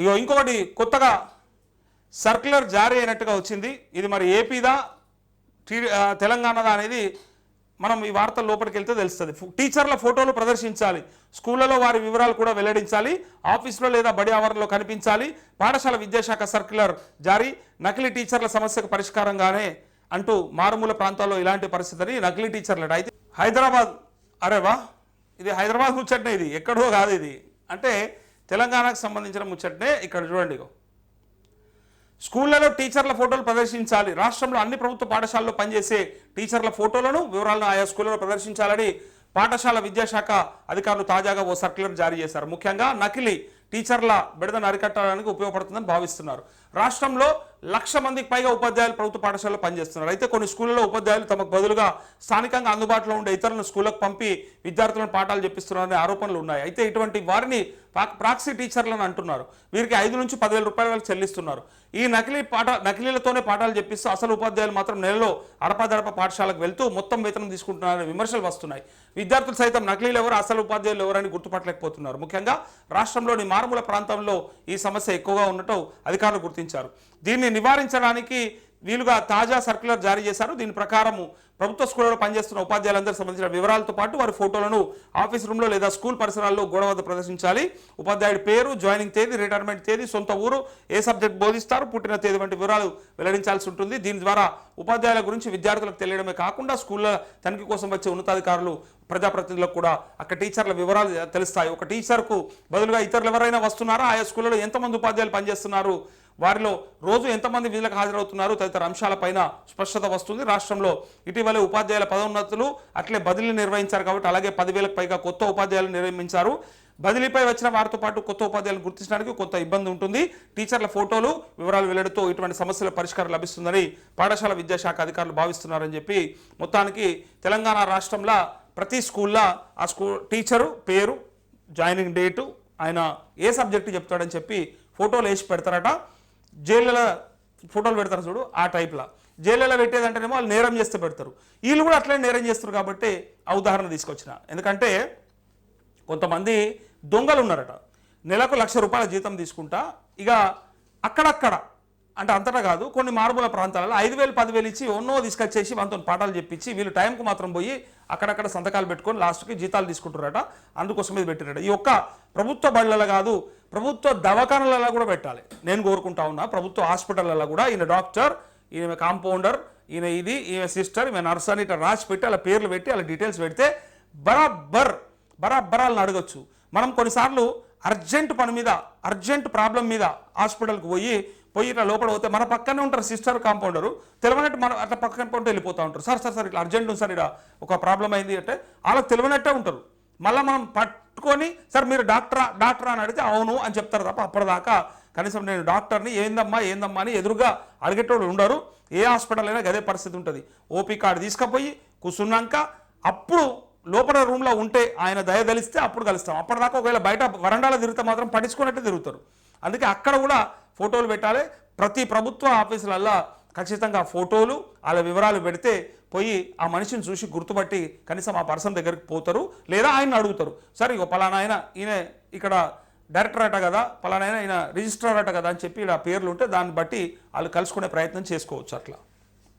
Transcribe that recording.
ఇగో ఇంకొకటి కొత్తగా సర్క్యులర్ జారీ అయినట్టుగా వచ్చింది. ఇది మరి ఏపీదా తెలంగాణదా అనేది మనం ఈ వార్తల లోపలికి వెళ్తే తెలుస్తుంది. టీచర్ల ఫోటోలు ప్రదర్శించాలి. స్కూళ్ళలో వారి వివరాలు కూడా వెల్లడించాలి. ఆఫీసులో లేదా బడి ఆవరణలో కనిపించాలి. పాఠశాల విద్యాశాఖ సర్క్యులర్ జారీ. నకిలీ టీచర్ల సమస్యకు పరిష్కారంగానే అంటూ మారుమూల ప్రాంతాల్లో ఇలాంటి పరిస్థితిని నకిలీ టీచర్లట అయితే హైదరాబాద్ అరే వా ఇది హైదరాబాద్ ముచ్చట్నే ఇది. ఎక్కడో కాదు ఇది. అంటే తెలంగాణకు సంబంధించిన ముచ్చట్నే ఇక్కడ చూడండి స్కూళ్ళలో టీచర్ల ఫోటోలు ప్రదర్శించాలి. రాష్ట్రంలో అన్ని ప్రభుత్వ పాఠశాలలో పనిచేసే టీచర్ల ఫోటోలను వివరాలను ఆయా స్కూళ్ళలో ప్రదర్శించాలని పాఠశాల విద్యాశాఖ అధికారులు తాజాగా ఓ సర్క్యులర్ జారీ చేశారు. ముఖ్యంగా నకిలీ టీచర్ల బిడదను అరికట్టడానికి ఉపయోగపడుతుందని భావిస్తున్నారు. రాష్ట్రంలో లక్ష మందికి పైగా ఉపాధ్యాయులు ప్రభుత్వ పాఠశాలలో పనిచేస్తున్నారు. అయితే కొన్ని స్కూళ్ళలో ఉపాధ్యాయులు తమకు బదులుగా స్థానికంగా అందుబాటులో ఉండే ఇతరులను స్కూళ్ళకు పంపి విద్యార్థులను పాఠాలు చెప్పిస్తున్నారనే ఆరోపణలు ఉన్నాయి. అయితే ఇటువంటి వారిని ప్రాక్సీ టీచర్లను అంటున్నారు. వీరికి ఐదు నుంచి పదివేల రూపాయల వరకు చెల్లిస్తున్నారు. ఈ నకిలీ పాఠ నకిలీలతోనే పాఠాలు చెప్పిస్తూ అసలు ఉపాధ్యాయులు మాత్రం నెలలో అడపాదడప పాఠశాలకు వెళ్తూ మొత్తం వేతనం తీసుకుంటున్నారనే విమర్శలు వస్తున్నాయి. విద్యార్థులు సైతం నకిలీలు ఎవరు అసలు ఉపాధ్యాయులు ఎవరని గుర్తుపట్టలేకపోతున్నారు. ముఖ్యంగా రాష్ట్రంలోని మారుమూల ప్రాంతంలో ఈ సమస్య ఎక్కువగా ఉండటం అధికారులు గుర్తించారు. దీన్ని నివారించడానికి వీలుగా తాజా సర్క్యులర్ జారీ చేశారు. దీని ప్రకారము ప్రభుత్వ స్కూళ్ళలో పనిచేస్తున్న ఉపాధ్యాయులందరూ సంబంధించిన వివరాలతో పాటు వారి ఫోటోలను ఆఫీస్ రూమ్లో లేదా స్కూల్ పరిసరాల్లో గోడ వద్ద ప్రదర్శించాలి. ఉపాధ్యాయుడి పేరు జాయినింగ్ తేదీ రిటైర్మెంట్ తేదీ సొంత ఊరు ఏ సబ్జెక్ట్ బోధిస్తారు పుట్టిన తేదీ వంటి వివరాలు వెల్లడించాల్సి ఉంటుంది. దీని ద్వారా ఉపాధ్యాయుల గురించి విద్యార్థులకు తెలియడమే కాకుండా స్కూళ్ళ తనిఖీ కోసం వచ్చే ఉన్నతాధికారులు ప్రజాప్రతినిధులకు కూడా అక్కడ టీచర్ల వివరాలు తెలుస్తాయి. ఒక టీచర్కు బదులుగా ఇతరులు ఎవరైనా వస్తున్నారా? ఆయా స్కూళ్ళలో ఎంతమంది ఉపాధ్యాయులు పనిచేస్తున్నారు? వారిలో రోజు ఎంతమంది విధులకు హాజరవుతున్నారు తదితర అంశాలపైన స్పష్టత వస్తుంది. రాష్ట్రంలో ఇటీవలే ఉపాధ్యాయుల పదోన్నతులు అట్లే బదిలీ నిర్వహించారు కాబట్టి అలాగే పదివేలకు పైగా కొత్త ఉపాధ్యాయులు నిర్మించారు. బదిలీపై వచ్చిన వారితో పాటు కొత్త ఉపాధ్యాయులను గుర్తించడానికి కొంత ఇబ్బంది ఉంటుంది. టీచర్ల ఫోటోలు వివరాలు వెల్లడితో ఇటువంటి సమస్యల పరిష్కారం లభిస్తుందని పాఠశాల విద్యాశాఖ అధికారులు భావిస్తున్నారని చెప్పి మొత్తానికి తెలంగాణ రాష్ట్రంలో ప్రతి స్కూల్లో ఆ స్కూల్ టీచరు పేరు జాయినింగ్ డేటు ఆయన ఏ సబ్జెక్టు చెప్తాడని చెప్పి ఫోటోలు వేసి పెడతారట. జైళ్ళలో ఫోటోలు పెడతారు చూడు ఆ టైప్లో. జైళ్ళలో పెట్టేదంటేనేమో వాళ్ళు నేరం చేస్తే పెడతారు. వీళ్ళు కూడా అట్లనే నేరం చేస్తారు కాబట్టి ఆ ఉదాహరణ తీసుకొచ్చిన. ఎందుకంటే కొంతమంది దొంగలు ఉన్నారట. నెలకు లక్ష రూపాయల జీతం తీసుకుంటా ఇక అక్కడక్కడ అంటే అంతటా కాదు కొన్ని మారుమూల ప్రాంతాలలో ఐదు వేలు పదివేలు ఇచ్చి ఎన్నో తీసుకొచ్చేసి మనతో పాఠాలు చెప్పించి వీళ్ళు టైంకు మాత్రం పోయి అక్కడక్కడ సంతకాలు పెట్టుకొని లాస్ట్కి జీతాలు తీసుకుంటున్నారట అందుకోసం ఇది పెట్టినట ఈ ఒక్క ప్రభుత్వ బళ్ళలో కాదు ప్రభుత్వ దవాఖానలలో కూడా పెట్టాలి. నేను కోరుకుంటా ఉన్నా ప్రభుత్వ హాస్పిటల్లో కూడా ఈయన డాక్టర్ ఈయన కాంపౌండర్ ఈయన ఇది ఈమె సిస్టర్ ఈమె నర్స్ అని ఇట్లా రాసి పెట్టి అలా పేర్లు పెట్టి అలా డీటెయిల్స్ పెడితే బరాబర్ బరాబరాలను అడగచ్చు. మనం కొన్నిసార్లు అర్జెంట్ పని మీద అర్జెంట్ ప్రాబ్లం మీద హాస్పిటల్కి పోయి పోయి ఇట్లా లోపల పోతే మన పక్కనే ఉంటారు సిస్టర్ కాంపౌండరు. తెలియనట్టు మనం అట్లా పక్కన పోతే వెళ్ళిపోతూ ఉంటారు. సార్ సార్ సార్ ఇట్లా అర్జెంట్ ఉంది సార్ ఇక్కడ ఒక ప్రాబ్లం అయింది అంటే వాళ్ళకి తెలియనట్టే ఉంటారు. మళ్ళీ మనం పట్టుకొని సార్ మీరు డాక్టరా డాక్టరా అని అడిగితే అవును అని చెప్తారు తప్ప అప్పటిదాకా కనీసం నేను డాక్టర్ని ఏందమ్మా ఏందమ్మా అని ఎదురుగా అడిగేటోళ్ళు ఉండరు. ఏ హాస్పిటల్ అయినా గదే పరిస్థితి ఉంటుంది. ఓపీ కార్డు తీసుకుపోయి కూర్చున్నాక అప్పుడు లోపల రూమ్లో ఉంటే ఆయన దయ తెలిస్తే అప్పుడు కలుస్తాం. అప్పటిదాకా ఒకవేళ బయట వరండాలో తిరిగితే మాత్రం పట్టించుకున్నట్టే తిరుగుతారు. అందుకే అక్కడ కూడా ఫోటోలు పెట్టాలి. ప్రతి ప్రభుత్వ ఆఫీసులల్లో ఖచ్చితంగా ఫోటోలు వాళ్ళ వివరాలు పెడితే పోయి ఆ మనిషిని చూసి గుర్తుపట్టి కనీసం ఆ పర్సన్ దగ్గరికి పోతారు లేదా ఆయన అడుగుతారు. సరే ఇగో పలానా ఆయన ఈయన ఇక్కడ డైరెక్టర్ అట కదా పలానా ఆయన ఈయన రిజిస్ట్రార్ అట కదా అని చెప్పి ఇలా పేర్లు ఉంటే దాన్ని బట్టి వాళ్ళు కలుసుకునే ప్రయత్నం చేసుకోవచ్చు అట్లా.